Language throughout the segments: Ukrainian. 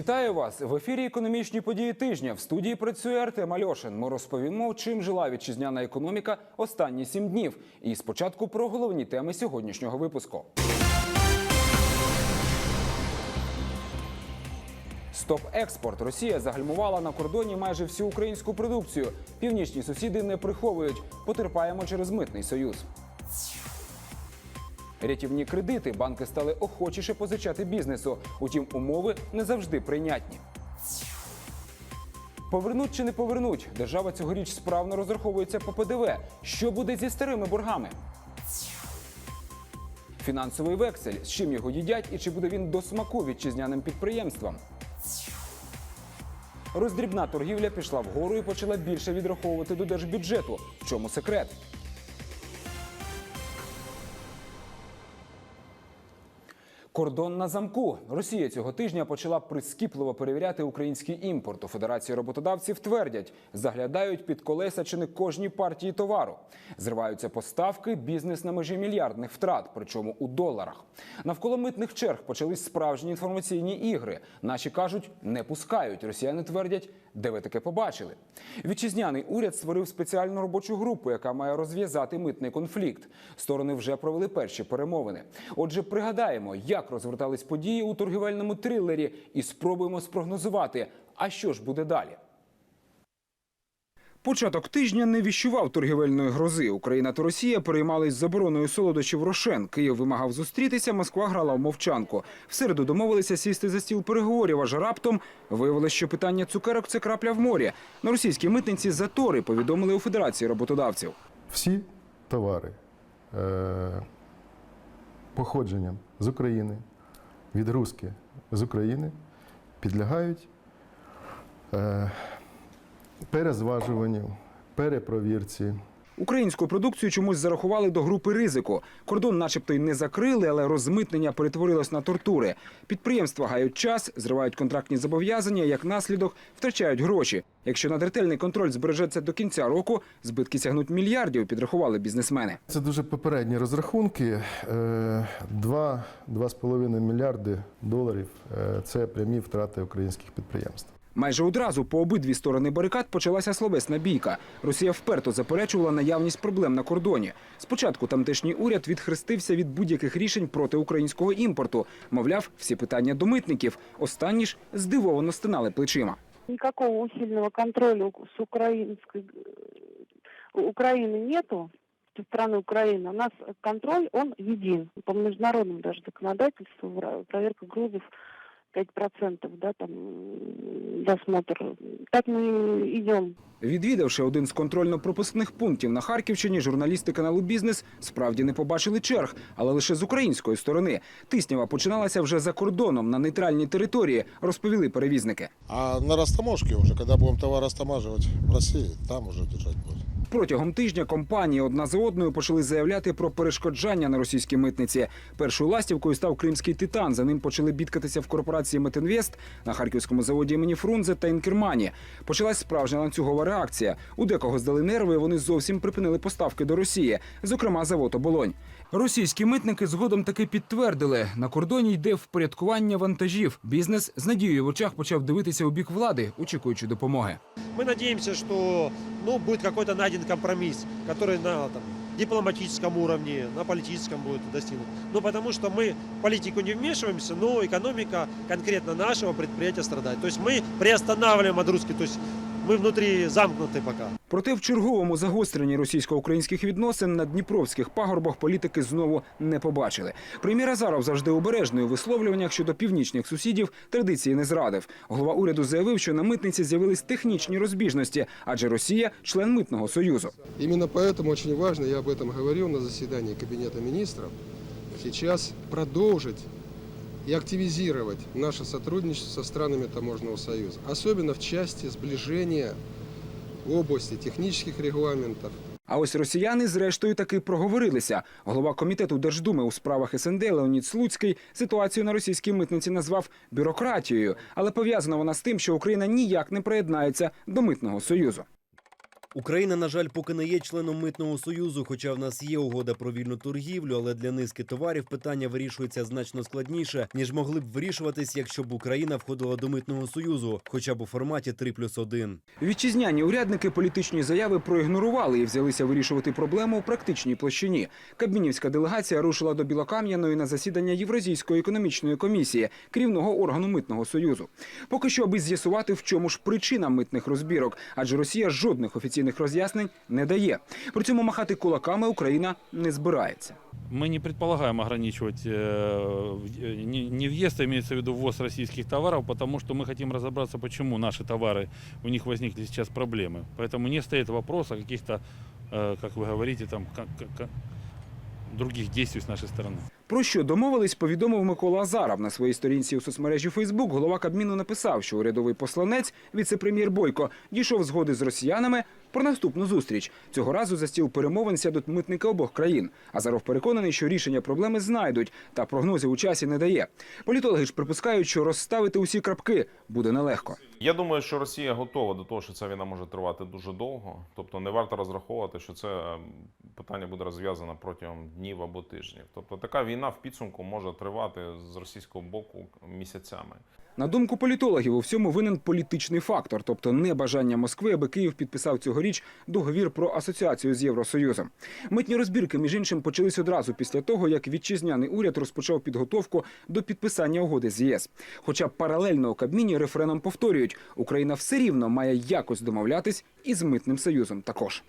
Вітаю вас в ефірі економічні події тижня. В студії працює Артем Альошин. Ми розповімо, чим жила вітчизняна економіка останні сім днів. І спочатку про головні теми сьогоднішнього випуску. Стоп експорт. Росія загальмувала на кордоні майже всю українську продукцію. Північні сусіди не приховують. Потерпаємо через митний союз. Рятівні кредити банки стали охочіше позичати бізнесу. Утім, умови не завжди прийнятні. Повернуть чи не повернуть? Держава цьогоріч справно розраховується по ПДВ. Що буде зі старими боргами? Фінансовий вексель. З чим його їдять і чи буде він до смаку вітчизняним підприємствам? Роздрібна торгівля пішла вгору і почала більше відраховувати до держбюджету. В чому секрет? Кордон на замку. Росія цього тижня почала прискіпливо перевіряти український імпорт. У Федерації роботодавців твердять, заглядають під колеса чи не кожній партії товару. Зриваються поставки, бізнес на межі мільярдних втрат, причому у доларах. Навколо митних черг почались справжні інформаційні ігри. Наші кажуть, не пускають. Росіяни твердять, де ви таке побачили. Вітчизняний уряд створив спеціальну робочу групу, яка має розв'язати митний конфлікт. Сторони вже провели перші перемовини. Отже, пригадаємо, як розвертались події у торгівельному трилері, і спробуємо спрогнозувати, а що ж буде далі. Початок тижня не віщував торгівельної грози. Україна та Росія переймались забороною солодощів Рошен. Київ вимагав зустрітися. Москва грала в мовчанку. В середу домовилися сісти за стіл переговорів. Аж раптом виявилось, що питання цукерок це крапля в морі. На російській митниці затори повідомили у Федерації роботодавців. всі товари е, походженням з України, відгрузки з України підлягають е, перезважуванню, перепровірці. Українську продукцію чомусь зарахували до групи ризику. Кордон, начебто, й не закрили, але розмитнення перетворилось на тортури. Підприємства гають час, зривають контрактні зобов'язання, як наслідок втрачають гроші. Якщо надретельний контроль збережеться до кінця року, збитки сягнуть мільярдів, підрахували бізнесмени. Це дуже попередні розрахунки. Е, 2-2,5 мільярди доларів е, це прямі втрати українських підприємств. Майже одразу по обидві сторони барикад почалася словесна бійка. Росія вперто заперечувала наявність проблем на кордоні. Спочатку тамтешній уряд відхрестився від будь-яких рішень проти українського імпорту. Мовляв, всі питання до митників. Останні ж здивовано стинали плечима. Никакого усиленного контроля у- с украинской э, Украины нету, со стороны Украины. У нас контроль, он един. По международному даже законодательству, в ра- проверка грузов 5%, да, там, досмотр. Так мы идем. Відвідавши один з контрольно-пропускних пунктів на Харківщині, журналісти каналу Бізнес справді не побачили черг, але лише з української сторони. Тиснява починалася вже за кордоном на нейтральній території, розповіли перевізники. А на растаможке уже, когда будем товар растамаживать в России, там уже держать будем. Протягом тижня компанії одна за одною почали заявляти про перешкоджання на російській митниці. Першою ластівкою став кримський титан. За ним почали бідкатися в корпорації Метинвест на харківському заводі імені Фрунзе та Інкермані. Почалась справжня ланцюгова реакція. У декого здали нерви. Вони зовсім припинили поставки до Росії, зокрема завод оболонь. Російські митники згодом таки підтвердили, на кордоні йде впорядкування вантажів. Бізнес з надією в очах почав дивитися у бік влади, очікуючи допомоги. Мы надеемся, что ну, будет какой-то найден компромисс, который на там, дипломатическом уровне, на политическом будет достигнут. Ну, потому что мы в политику не вмешиваемся, но экономика конкретно нашего предприятия страдает. То есть мы приостанавливаем отгрузки, то есть мы внутри замкнуты пока. Проте в черговому загостренні російсько-українських відносин на дніпровських пагорбах політики знову не побачили. Прем'єр Азаров завжди обережний у висловлюваннях щодо північних сусідів традиції не зрадив. Голова уряду заявив, що на митниці з'явились технічні розбіжності, адже Росія член митного союзу. Именно поэтому очень важно, я об этом говорил на заседании Кабинета министров, сейчас продолжить и активизировать наше сотрудничество со странами Таможенного союза, особенно в части сближения в области технических регламентов, А ось росіяни зрештою таки проговорилися. Голова комітету Держдуми у справах СНД Леонід Слуцький ситуацію на російській митниці назвав бюрократією, але пов'язана вона з тим, що Україна ніяк не приєднається до митного союзу. Україна, на жаль, поки не є членом митного союзу, хоча в нас є угода про вільну торгівлю, але для низки товарів питання вирішується значно складніше, ніж могли б вирішуватись, якщо б Україна входила до митного союзу, хоча б у форматі 3 плюс 1. Вітчизняні урядники політичні заяви проігнорували і взялися вирішувати проблему у практичній площині. Кабмінівська делегація рушила до Білокам'яної на засідання Євразійської економічної комісії, керівного органу митного союзу. Поки що, аби з'ясувати, в чому ж причина митних розбірок, адже Росія жодних офіційних роз'яснень не дає. При цьому махати кулаками Україна не збирається. Мы не предполагаем ограничивать э, в- э, не не въезд, а имеется в виду ввоз российских товаров, потому что мы хотим разобраться, почему наши товары, у них возникли сейчас проблемы. Поэтому не стоит вопрос о каких-то, э, как вы говорите, там, как- как- как- других действий с нашей стороны. Про що домовились, повідомив Микола Азаров на своїй сторінці у соцмережі Фейсбук. Голова Кабміну написав, що урядовий посланець, віце-прем'єр Бойко, дійшов згоди з росіянами про наступну зустріч. Цього разу за стіл перемовин сядуть митники обох країн. Азаров переконаний, що рішення проблеми знайдуть, та прогнозів у часі не дає. Політологи ж припускають, що розставити усі крапки буде нелегко. Я думаю, що Росія готова до того, що ця війна може тривати дуже довго. Тобто не варто розраховувати, що це ем, питання буде розв'язано протягом днів або тижнів. Тобто така війна в підсумку може тривати з російського боку місяцями. На думку політологів, у всьому винен політичний фактор, тобто не бажання Москви, аби Київ підписав цьогоріч договір про асоціацію з Євросоюзом. Митні розбірки, між іншим, почались одразу після того, як вітчизняний уряд розпочав підготовку до підписання угоди з ЄС. Хоча паралельно у Кабміні рефреном повторюють, Україна все рівно має якось домовлятись із митним союзом також.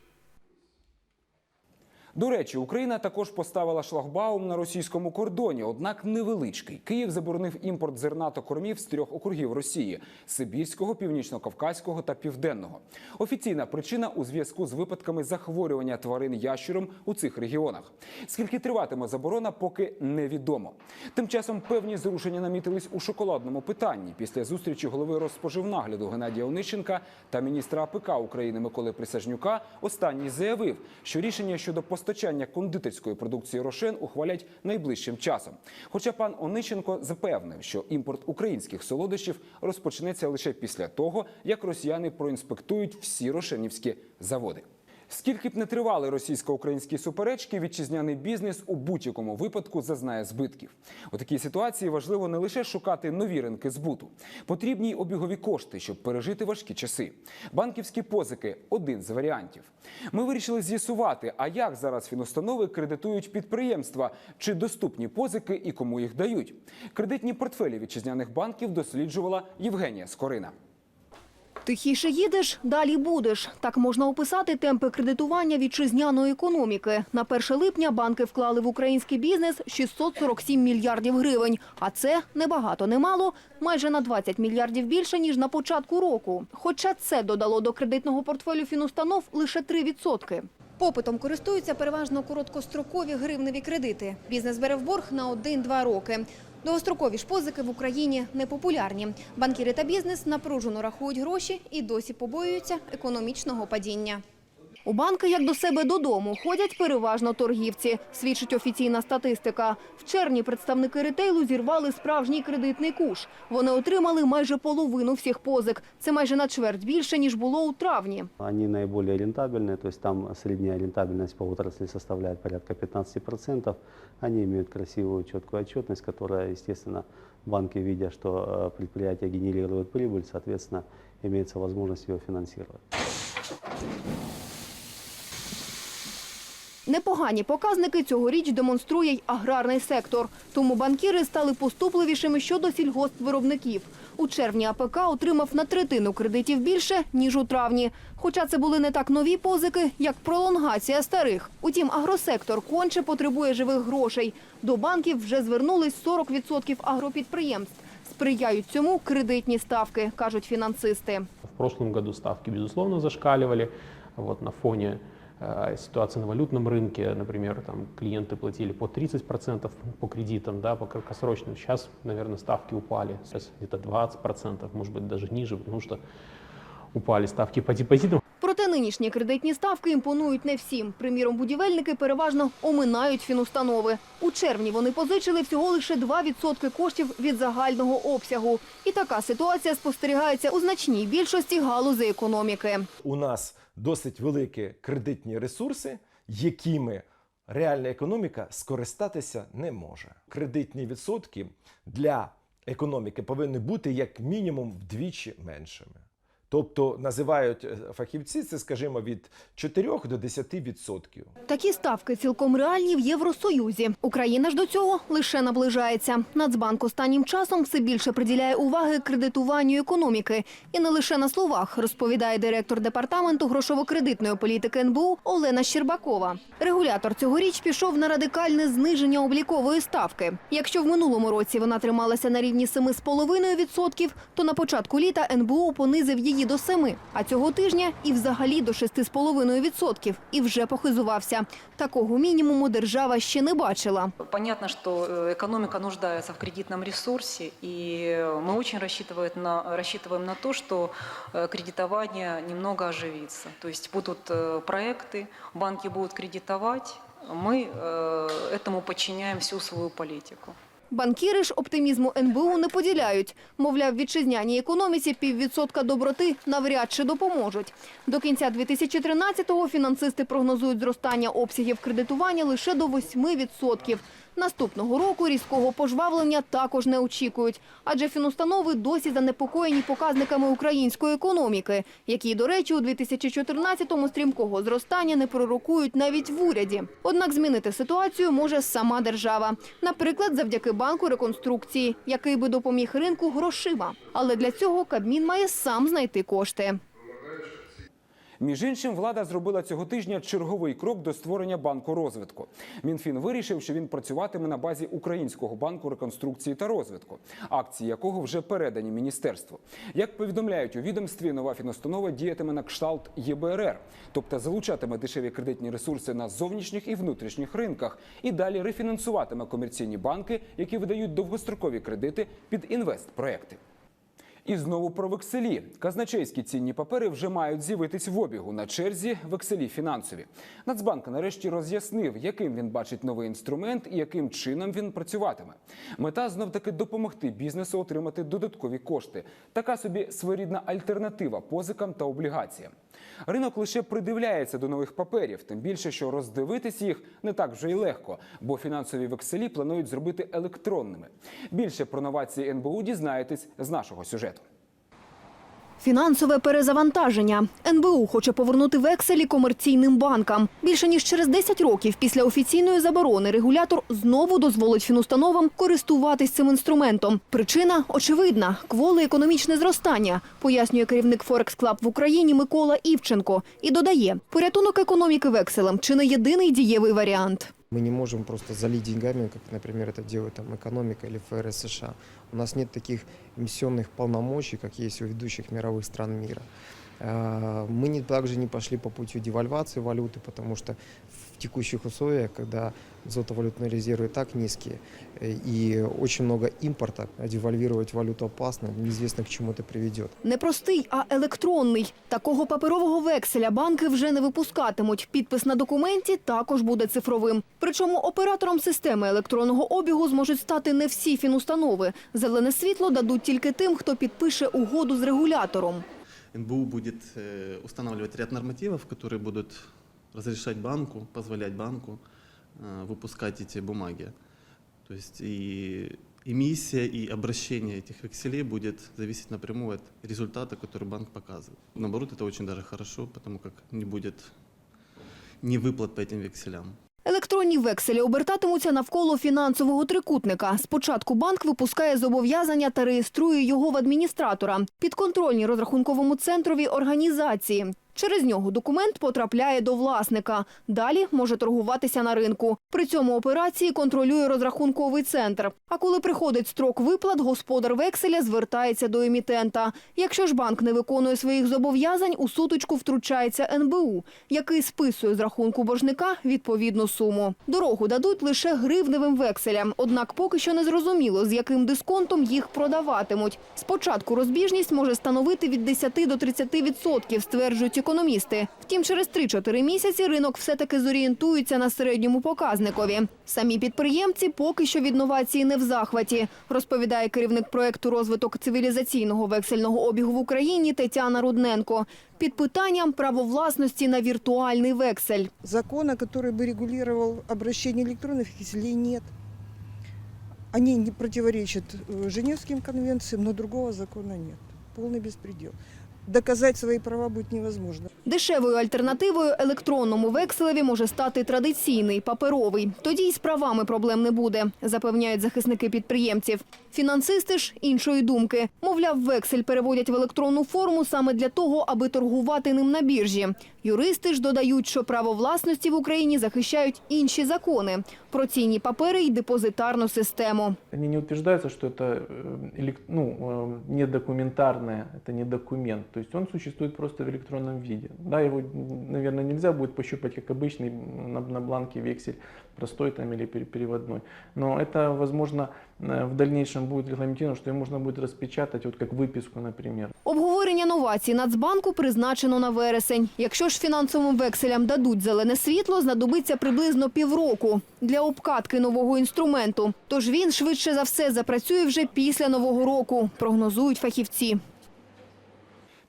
До речі, Україна також поставила шлагбаум на російському кордоні, однак невеличкий. Київ заборонив імпорт зерна та кормів з трьох округів Росії: Сибірського, Північно-Кавказького та Південного. Офіційна причина у зв'язку з випадками захворювання тварин ящуром у цих регіонах. Скільки триватиме заборона, поки невідомо. Тим часом певні зрушення намітились у шоколадному питанні після зустрічі голови Розпоживнагляду Геннадія Онищенка та міністра АПК України Миколи Присяжнюка. Останній заявив, що рішення щодо постачання кондитерської продукції Рошен ухвалять найближчим часом. Хоча пан Онищенко запевнив, що імпорт українських солодощів розпочнеться лише після того, як росіяни проінспектують всі рошенівські заводи. Скільки б не тривали російсько-українські суперечки, вітчизняний бізнес у будь-якому випадку зазнає збитків. У такій ситуації важливо не лише шукати нові ринки збуту, потрібні й обігові кошти, щоб пережити важкі часи. Банківські позики один з варіантів. Ми вирішили з'ясувати, а як зараз фінустанови кредитують підприємства, чи доступні позики і кому їх дають. Кредитні портфелі вітчизняних банків досліджувала Євгенія Скорина. Тихіше їдеш, далі будеш. Так можна описати темпи кредитування вітчизняної економіки. На 1 липня банки вклали в український бізнес 647 мільярдів гривень. А це не багато, не мало, майже на 20 мільярдів більше, ніж на початку року. Хоча це додало до кредитного портфелю фінустанов лише 3%. Попитом користуються переважно короткострокові гривневі кредити. Бізнес бере в борг на 1-2 роки. Довгострокові ж позики в Україні непопулярні. Банкіри та бізнес напружено рахують гроші і досі побоюються економічного падіння. У банки, як до себе додому, ходять переважно торгівці, свідчить офіційна статистика. В червні представники ретейлу зірвали справжній кредитний куш. Вони отримали майже половину всіх позик. Це майже на чверть більше, ніж було у травні. Они наиболее рентабельные, то есть там средняя рентабельность по отрасли составляет порядка 15%. Они имеют красивую, четкую отчетность, которая, естественно, банки, видя, что э, предприятие генерирует прибыль, соответственно, имеется возможность ее финансировать. Непогані показники цьогоріч демонструє й аграрний сектор. Тому банкіри стали поступливішими щодо сільгоспвиробників. У червні АПК отримав на третину кредитів більше, ніж у травні. Хоча це були не так нові позики, як пролонгація старих. Утім, агросектор конче потребує живих грошей. До банків вже звернулись 40% агропідприємств. Сприяють цьому кредитні ставки, кажуть фінансисти. В прошлом году ставки, безусловно, зашкаливали. Вот на фоне э, ситуации на валютном рынке, например, там клиенты платили по 30% по кредитам, да, по краткосрочным. Сейчас, наверное, ставки упали. Сейчас где-то 20%, может быть, даже ниже, потому что упали ставки по депозитам. Проте нинішні кредитні ставки імпонують не всім. Приміром, будівельники переважно оминають фінустанови. У червні вони позичили всього лише 2% коштів від загального обсягу. І така ситуація спостерігається у значній більшості галузей економіки. У нас досить великі кредитні ресурси, якими реальна економіка скористатися не може. Кредитні відсотки для економіки повинні бути як мінімум вдвічі меншими. Тобто називають е, фахівці це, скажімо, від 4 до 10 відсотків. Такі ставки цілком реальні в Євросоюзі. Україна ж до цього лише наближається. Нацбанк останнім часом все більше приділяє уваги кредитуванню економіки. І не лише на словах, розповідає директор департаменту грошово-кредитної політики НБУ Олена Щербакова. Регулятор цьогоріч пішов на радикальне зниження облікової ставки. Якщо в минулому році вона трималася на рівні 7,5%, то на початку літа НБУ понизив її до 7%, а цього тижня і взагалі до 6,5%. І вже похизувався. Такого мінімуму держава ще не бачила. Понятно, что э, экономика нуждается в кредитном ресурсе, и мы очень рассчитываем на, рассчитываем на то, что э, кредитование немного оживится. То есть будут э, проекты, банки будут кредитовать, мы э, этому подчиняем всю свою политику. Банкіри ж оптимізму НБУ не поділяють. Мовляв, вітчизняній економіці піввідсотка доброти навряд чи допоможуть. До кінця 2013-го фінансисти прогнозують зростання обсягів кредитування лише до 8%. Наступного року різкого пожвавлення також не очікують, адже фінустанови досі занепокоєні показниками української економіки, які, до речі, у 2014-му стрімкого зростання не пророкують навіть в уряді. Однак змінити ситуацію може сама держава. Наприклад, завдяки банку реконструкції, який би допоміг ринку грошима. Але для цього Кабмін має сам знайти кошти. Між іншим, влада зробила цього тижня черговий крок до створення банку розвитку. Мінфін вирішив, що він працюватиме на базі Українського банку реконструкції та розвитку, акції якого вже передані міністерству. Як повідомляють у відомстві, нова фінустанова діятиме на кшталт ЄБРР, тобто залучатиме дешеві кредитні ресурси на зовнішніх і внутрішніх ринках, і далі рефінансуватиме комерційні банки, які видають довгострокові кредити під інвестпроекти. І знову про векселі. Казначейські цінні папери вже мають з'явитись в обігу на черзі векселі фінансові. Нацбанк нарешті роз'яснив, яким він бачить новий інструмент і яким чином він працюватиме. Мета знов таки допомогти бізнесу отримати додаткові кошти. Така собі своєрідна альтернатива позикам та облігаціям. Ринок лише придивляється до нових паперів, тим більше, що роздивитись їх не так вже й легко, бо фінансові векселі планують зробити електронними. Більше про новації НБУ дізнаєтесь з нашого сюжету. Фінансове перезавантаження. НБУ хоче повернути векселі комерційним банкам. Більше ніж через 10 років після офіційної заборони регулятор знову дозволить фінустановам користуватись цим інструментом. Причина очевидна – кволе економічне зростання, пояснює керівник Форекс Клаб в Україні Микола Івченко. І додає, порятунок економіки векселем – чи не єдиний дієвий варіант. Мы не можем просто залить деньгами, как, например, это делает там экономика или ФРС США. У нас нет таких эмиссионных полномочий, как есть у ведущих мировых стран мира. А, Мы не, также не пошли по пути девальвации валюты, потому что в текущих условиях, когда золотовалютные резервы и так низкие э, и очень много импорта, а девальвировать валюту опасно, неизвестно к чему это приведет. Не простий, а електронний. Такого паперового векселя банки вже не випускатимуть. Підпис на документі також буде цифровим. Причому оператором системи електронного обігу зможуть стати не всі фінустанови. Зелене світло дадуть тільки тим, хто підпише угоду з регулятором. НБУ будет э, устанавливать ряд нормативов, которые будут разрешать банку, позволять банку э, выпускать эти бумаги. То есть и эмиссия, и обращение этих векселей будет зависеть напрямую от результата, который банк показывает. Наоборот, это очень даже хорошо, потому как не будет ни выплат по этим векселям. Електронні векселі обертатимуться навколо фінансового трикутника. Спочатку банк випускає зобов'язання та реєструє його в адміністратора, підконтрольній розрахунковому центрові організації. Через нього документ потрапляє до власника. Далі може торгуватися на ринку. При цьому операції контролює розрахунковий центр. А коли приходить строк виплат, господар векселя звертається до емітента. Якщо ж банк не виконує своїх зобов'язань, у сутичку втручається НБУ, який списує з рахунку боржника відповідну суму. Дорогу дадуть лише гривневим векселям. Однак поки що не зрозуміло, з яким дисконтом їх продаватимуть. Спочатку розбіжність може становити від 10 до 30 відсотків, стверджують економісти. Втім, через 3-4 місяці ринок все-таки зорієнтується на середньому показникові. Самі підприємці поки що від новації не в захваті, розповідає керівник проекту розвиток цивілізаційного вексельного обігу в Україні Тетяна Рудненко. Під питанням право власності на віртуальний вексель. Закона, который бы регулировал обращение электронных векселей, нет. Они не противоречат э, Женевским конвенциям, но другого закона нет. Полный беспредел. Доказать свої права будет невозможно. Дешевою альтернативою електронному векселеві може стати традиційний паперовий. Тоді й з правами проблем не буде, запевняють захисники підприємців. Фінансисти ж іншої думки. Мовляв, вексель переводять в електронну форму саме для того, аби торгувати ним на біржі. Юристи ж додають, що право власності в Україні захищають інші закони про цінні папери й депозитарну систему. Они не утверждаются, что это э, элек- ну, э, не документарное, это не документ. То есть он существует просто в электронном виде. Да, его, наверное, нельзя будет пощупать как обычный м, на, на бланке вексель, простой там или пере- переводной. Но это, возможно, э, в дальнейшем будет регламентировано, что его можно будет распечатать, вот как выписку, например. Обговорення новацій Нацбанку призначено на вересень. Якщо ж фінансовим векселям дадуть зелене світло, знадобиться приблизно півроку для обкатки нового інструменту. Тож він швидше за все запрацює вже після нового року, прогнозують фахівці.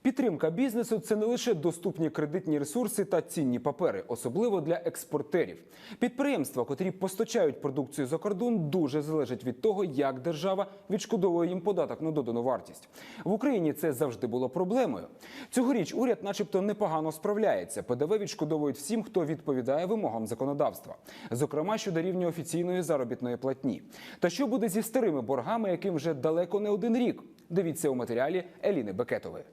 Підтримка бізнесу це не лише доступні кредитні ресурси та цінні папери, особливо для експортерів. Підприємства, котрі постачають продукцію за кордон, дуже залежать від того, як держава відшкодовує їм податок на додану вартість. В Україні це завжди було проблемою. Цьогоріч уряд, начебто, непогано справляється. ПДВ відшкодовують всім, хто відповідає вимогам законодавства, зокрема щодо рівня офіційної заробітної платні. Та що буде зі старими боргами, яким вже далеко не один рік? Дивіться у матеріалі Еліни Бекетової.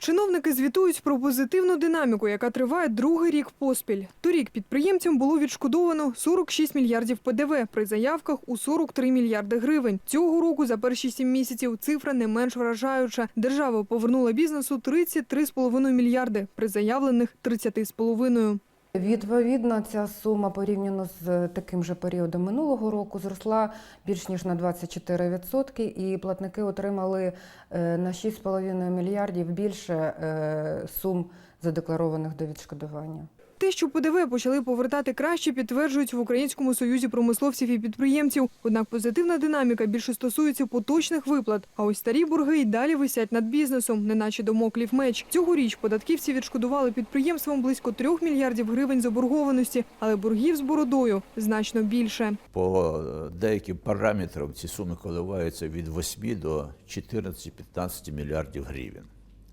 Чиновники звітують про позитивну динаміку, яка триває другий рік поспіль. Торік підприємцям було відшкодовано 46 мільярдів ПДВ при заявках у 43 мільярди гривень. Цього року за перші сім місяців цифра не менш вражаюча. Держава повернула бізнесу 33,5 мільярди при заявлених 30,5. Відповідно, ця сума порівняно з таким же періодом минулого року зросла більш ніж на 24%, і платники отримали е, на 6,5 мільярдів більше е, сум задекларованих до відшкодування. Те, що ПДВ почали повертати краще, підтверджують в Українському союзі промисловців і підприємців. Однак позитивна динаміка більше стосується поточних виплат. А ось старі борги й далі висять над бізнесом, неначе домоклів меч. Цьогоріч податківці відшкодували підприємствам близько 3 мільярдів гривень заборгованості, але боргів з бородою значно більше. По деяким параметрам ці суми коливаються від 8 до 14-15 мільярдів гривень.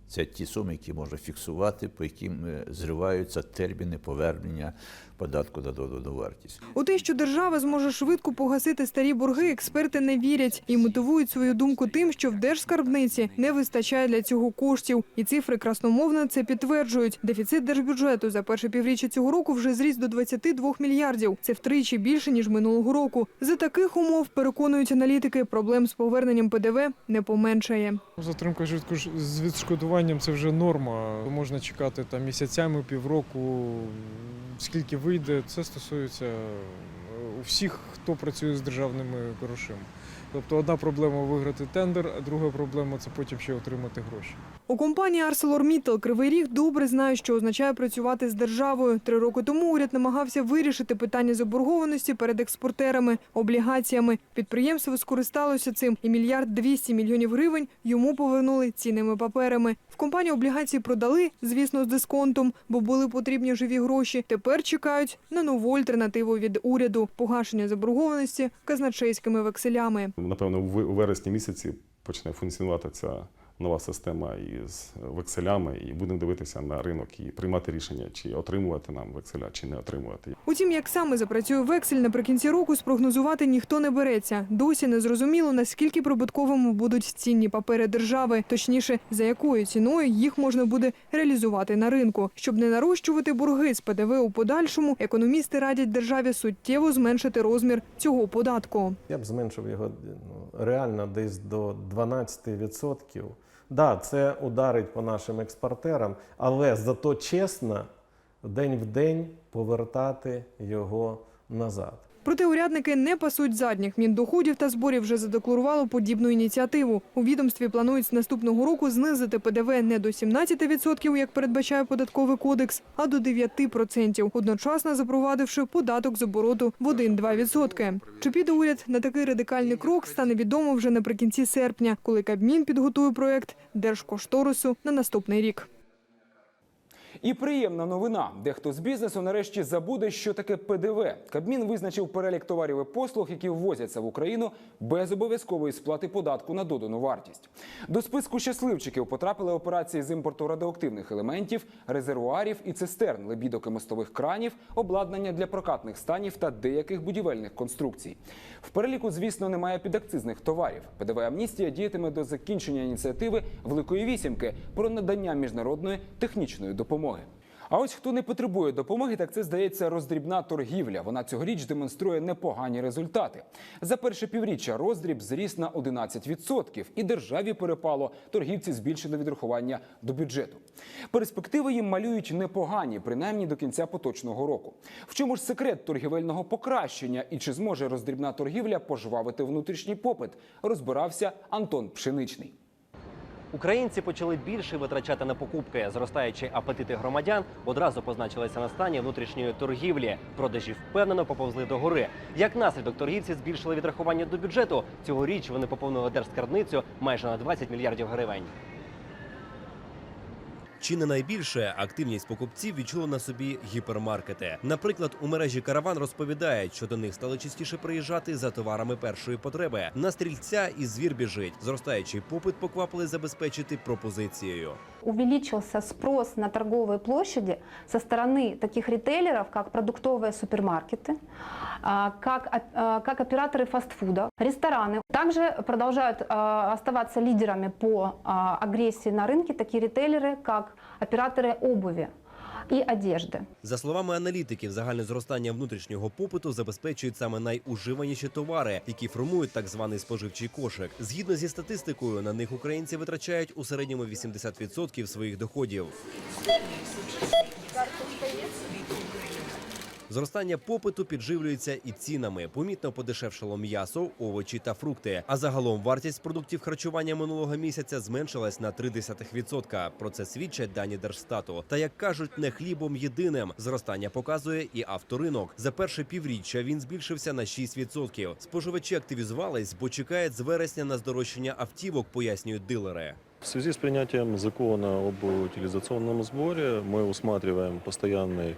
Це ті суми, які можна фіксувати, по яким е, зриваються терміни повернення податку на додану вартість. У те, що держава зможе швидко погасити старі борги, експерти не вірять і мотивують свою думку тим, що в держскарбниці не вистачає для цього коштів. І цифри красномовно це підтверджують. Дефіцит держбюджету за перше півріччя цього року вже зріс до 22 мільярдів. Це втричі більше ніж минулого року. За таких умов переконують аналітики, проблем з поверненням ПДВ не поменшає. Затримка житку ж- з відшкодуванням це вже норма. Можна чекати там місяцями, півроку, скільки вийде. Це стосується е, у всіх, хто працює з державними грошима. Тобто одна проблема виграти тендер, а друга проблема це потім ще отримати гроші. У компанії ArcelorMittal Кривий Ріг добре знає, що означає працювати з державою. Три роки тому уряд намагався вирішити питання заборгованості перед експортерами, облігаціями. Підприємство скористалося цим, і мільярд 200 мільйонів гривень йому повернули цінними паперами. В компанії облігації продали, звісно, з дисконтом, бо були потрібні живі гроші. Тепер чекають на нову альтернативу від уряду погашення заборгованості казначейськими векселями. Напевно, у вересні місяці почне функціонувати ця нова система із векселями, і будемо дивитися на ринок і приймати рішення, чи отримувати нам векселя, чи не отримувати. Утім, як саме запрацює вексель наприкінці року, спрогнозувати ніхто не береться. Досі не зрозуміло, наскільки прибутковими будуть цінні папери держави, точніше, за якою ціною їх можна буде реалізувати на ринку. Щоб не нарощувати борги з ПДВ у подальшому, економісти радять державі суттєво зменшити розмір цього податку. Я б зменшив його ну, реально десь до 12%. Да, це ударить по нашим експортерам, але зато чесно день в день повертати його назад. Проте урядники не пасуть задніх. Міндоходів та зборів вже задекларувало подібну ініціативу. У відомстві планують з наступного року знизити ПДВ не до 17%, як передбачає податковий кодекс, а до 9%, одночасно запровадивши податок з обороту в 1-2%. Чи піде уряд на такий радикальний крок, стане відомо вже наприкінці серпня, коли Кабмін підготує проект держкошторису на наступний рік. І приємна новина. Дехто з бізнесу нарешті забуде, що таке ПДВ. Кабмін визначив перелік товарів і послуг, які ввозяться в Україну без обов'язкової сплати податку на додану вартість. До списку щасливчиків потрапили операції з імпорту радіоактивних елементів, резервуарів і цистерн, лебідок мостових кранів, обладнання для прокатних станів та деяких будівельних конструкцій. В переліку, звісно, немає підакцизних товарів. ПДВ амністія діятиме до закінчення ініціативи Великої вісімки про надання міжнародної технічної допомоги. А ось хто не потребує допомоги, так це здається роздрібна торгівля. Вона цьогоріч демонструє непогані результати. За перше півріччя роздріб зріс на 11%, і державі перепало. Торгівці збільшили відрахування до бюджету. Перспективи їм малюють непогані, принаймні до кінця поточного року. В чому ж секрет торгівельного покращення і чи зможе роздрібна торгівля пожвавити внутрішній попит? Розбирався Антон Пшеничний. Українці почали більше витрачати на покупки. Зростаючі апетити громадян одразу позначилися на стані внутрішньої торгівлі. Продажі впевнено поповзли до гори. Як наслідок, торгівці збільшили відрахування до бюджету. Цьогоріч вони поповнили держскарбницю майже на 20 мільярдів гривень. Чи не найбільше активність покупців відчули на собі гіпермаркети. Наприклад, у мережі караван розповідають, що до них стали частіше приїжджати за товарами першої потреби. На стрільця і звір біжить. Зростаючий попит поквапили забезпечити пропозицією. увеличился спрос на торговые площади со стороны таких ритейлеров, как продуктовые супермаркеты, а, как, оп- а, как операторы фастфуда, рестораны. Также продолжают а, оставаться лидерами по а, агрессии на рынке такие ритейлеры, как операторы обуви і одежди. За словами аналітиків, загальне зростання внутрішнього попиту забезпечують саме найуживаніші товари, які формують так званий споживчий кошик. Згідно зі статистикою, на них українці витрачають у середньому 80% своїх доходів. Зростання попиту підживлюється і цінами. Помітно подешевшало м'ясо, овочі та фрукти. А загалом вартість продуктів харчування минулого місяця зменшилась на 0,3%. Про це свідчать дані Держстату. Та як кажуть, не хлібом єдиним. Зростання показує і авторинок. За перше півріччя він збільшився на 6%. Споживачі активізувались, бо чекають з вересня на здорожчання автівок, пояснюють дилери. В связи с принятием закона об утилизационном сборе мы усматриваем постоянный э,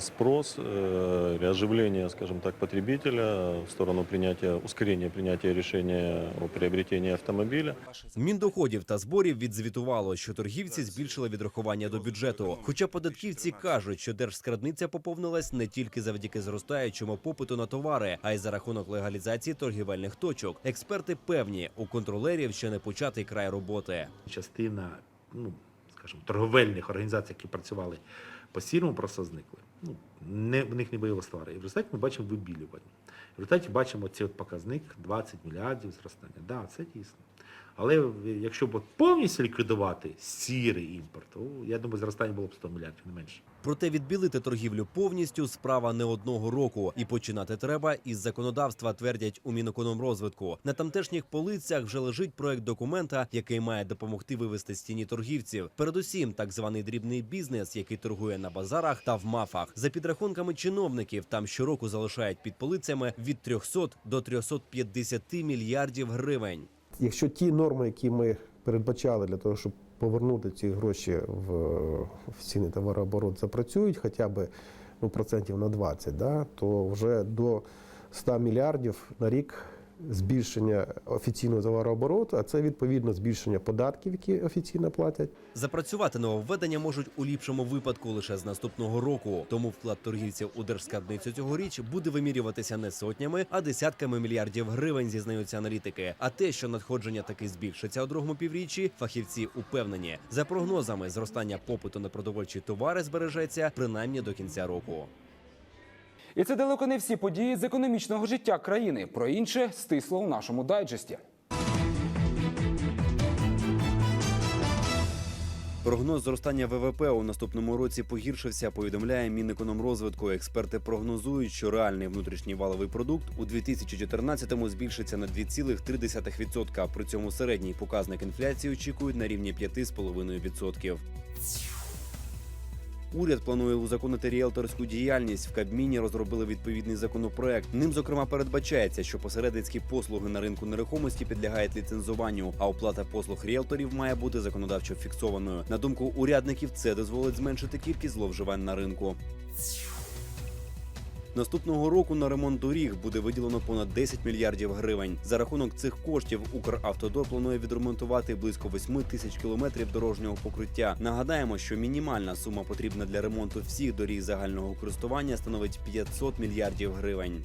спрос, э, оживление, скажем так, потребителя в сторону принятия, ускорения принятия решения о приобретении автомобиля. Міндоходів та зборів відзвітувало, що торгівці збільшили відрахування до бюджету. Хоча податківці кажуть, що держскарбниця поповнилась не тільки завдяки зростаючому попиту на товари, а й за рахунок легалізації торгівельних точок. Експерти певні, у контролерів ще не початий край роботи. частина, ну скажімо, торговельних організацій, які працювали по сірому, просто зникли. Ну, не, в них не бойова товари. І в результаті ми бачимо вибілювання. В результаті бачимо цей от показник 20 мільярдів зростання. Так, да, це дійсно. Але якщо б повністю ліквідувати сірий імпорт, то я думаю, зростання було б 100 мільярдів, не менше. Проте відбілити торгівлю повністю справа не одного року, і починати треба із законодавства, твердять у Мінекономрозвитку. На тамтешніх полицях вже лежить проект документа, який має допомогти вивести з тіні торгівців. Передусім, так званий дрібний бізнес, який торгує на базарах та в мафах. За підрахунками чиновників, там щороку залишають під полицями від 300 до 350 мільярдів гривень. Якщо ті норми, які ми передбачали для того, щоб повернути ці гроші в офіційний товарооборот, запрацюють хоча б ну, процентів на 20, да, то вже до 100 мільярдів на рік збільшення офіційного товарообороту, а це відповідно збільшення податків, які офіційно платять. Запрацювати нововведення можуть у ліпшому випадку лише з наступного року. Тому вклад торгівців у держскарбницю цьогоріч буде вимірюватися не сотнями, а десятками мільярдів гривень, зізнаються аналітики. А те, що надходження таки збільшиться у другому півріччі, фахівці упевнені. За прогнозами, зростання попиту на продовольчі товари збережеться принаймні до кінця року. І це далеко не всі події з економічного життя країни. Про інше стисло у нашому дайджесті. Прогноз зростання ВВП у наступному році погіршився. Повідомляє Мінекономрозвитку. Експерти прогнозують, що реальний внутрішній валовий продукт у 2014-му збільшиться на 2,3%. При цьому середній показник інфляції очікують на рівні 5,5%. Уряд планує узаконити ріелторську діяльність. В Кабміні розробили відповідний законопроект. Ним зокрема передбачається, що посередницькі послуги на ринку нерухомості підлягають ліцензуванню, а оплата послуг ріелторів має бути законодавчо фіксованою. На думку урядників, це дозволить зменшити кількість зловживань на ринку. Наступного року на ремонт доріг буде виділено понад 10 мільярдів гривень. За рахунок цих коштів Укравтодор планує відремонтувати близько 8 тисяч кілометрів дорожнього покриття. Нагадаємо, що мінімальна сума потрібна для ремонту всіх доріг загального користування становить 500 мільярдів гривень.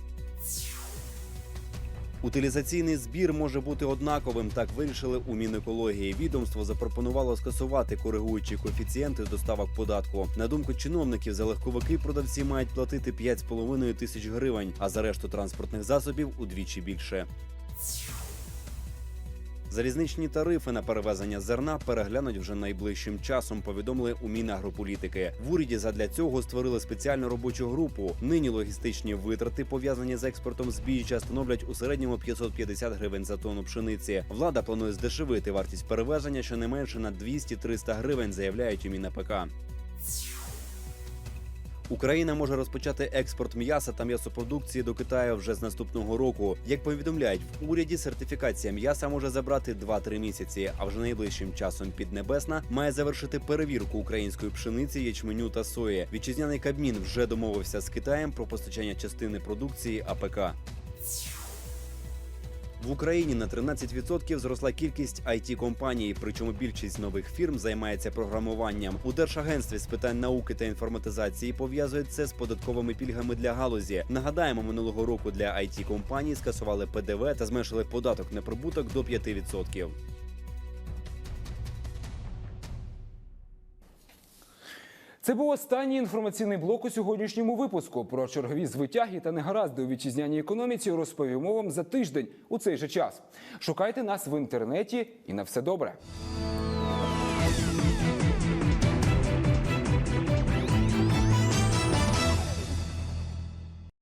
Утилізаційний збір може бути однаковим. Так вирішили у Мінекології. Відомство запропонувало скасувати коригуючі коефіцієнти доставок податку. На думку чиновників, за легковики продавці мають платити 5,5 тисяч гривень, а за решту транспортних засобів удвічі більше. Залізничні тарифи на перевезення зерна переглянуть вже найближчим часом. Повідомили у Мінагрополітики. В уряді задля цього створили спеціальну робочу групу. Нині логістичні витрати, пов'язані з експортом збіжжя, становлять у середньому 550 гривень за тонну пшениці. Влада планує здешевити вартість перевезення щонайменше на 200-300 гривень, заявляють у МінАПК. Україна може розпочати експорт м'яса та м'ясопродукції до Китаю вже з наступного року. Як повідомляють в уряді, сертифікація м'яса може забрати 2-3 місяці. А вже найближчим часом Піднебесна має завершити перевірку української пшениці, ячменю та сої. Вітчизняний Кабмін вже домовився з Китаєм про постачання частини продукції АПК. В Україні на 13% зросла кількість it компаній причому більшість нових фірм займається програмуванням. У Держагентстві з питань науки та інформатизації пов'язують це з податковими пільгами для галузі. Нагадаємо, минулого року для it компаній скасували ПДВ та зменшили податок на прибуток до 5%. Це був останній інформаційний блок у сьогоднішньому випуску. Про чергові звитяги та негаразди у вітчизняній економіці розповімо вам за тиждень у цей же час. Шукайте нас в інтернеті і на все добре.